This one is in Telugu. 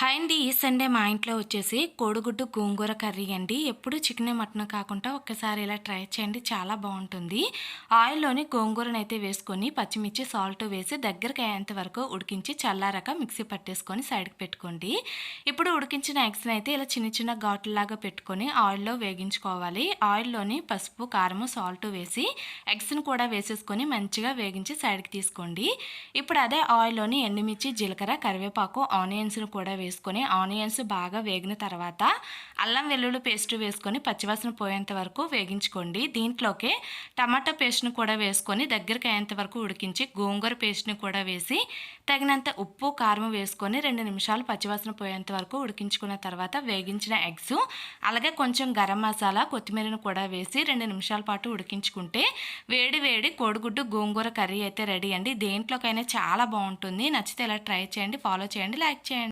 హాయ్ అండి ఈ సండే మా ఇంట్లో వచ్చేసి కోడిగుడ్డు గోంగూర కర్రీ అండి. ఎప్పుడు చికెన్ మటన్ కాకుండా ఒక్కసారి ఇలా ట్రై చేయండి చాలా బాగుంటుంది. ఆయిల్లోని గోంగూరను అయితే వేసుకొని పచ్చిమిర్చి సాల్ట్ వేసి దగ్గరికి అయ్యేంత వరకు ఉడికించి చల్లారాక మిక్సీ పట్టేసుకొని సైడ్కి పెట్టుకోండి. ఇప్పుడు ఉడికించిన ఎగ్స్ని అయితే ఇలా చిన్న చిన్న ఘాట్లలాగా పెట్టుకొని ఆయిల్లో వేగించుకోవాలి. ఆయిల్లోని పసుపు కారము సాల్ట్ వేసి ఎగ్స్ని కూడా వేసేసుకొని మంచిగా వేగించి సైడ్కి తీసుకోండి. ఇప్పుడు అదే ఆయిల్లోని ఎండుమిర్చి జీలకర్ర కరివేపాకు ఆనియన్స్ను కూడా వేసి వేసుకొని ఆనియన్స్ బాగా వేగిన తర్వాత అల్లం వెల్లుల్లి పేస్ట్ వేసుకొని పచ్చివాసన పోయేంత వరకు వేగించుకోండి. దీంట్లోకి టమాటా పేస్ట్ని కూడా వేసుకొని దగ్గరికి అయ్యేంత వరకు ఉడికించి గోంగూర పేస్ట్ని కూడా వేసి తగినంత ఉప్పు కారం వేసుకొని రెండు నిమిషాలు పచ్చివాసన పోయేంత వరకు ఉడికించుకున్న తర్వాత వేగించిన ఎగ్స్ అలాగే కొంచెం గరం మసాలా కొత్తిమీరను కూడా వేసి రెండు నిమిషాల పాటు ఉడికించుకుంటే వేడి వేడి కోడిగుడ్డు గోంగూర కర్రీ అయితే రెడీ అండి. దేంట్లోకైనా చాలా బాగుంటుంది. నచ్చితే ఇలా ట్రై చేయండి ఫాలో చేయండి లైక్ చేయండి.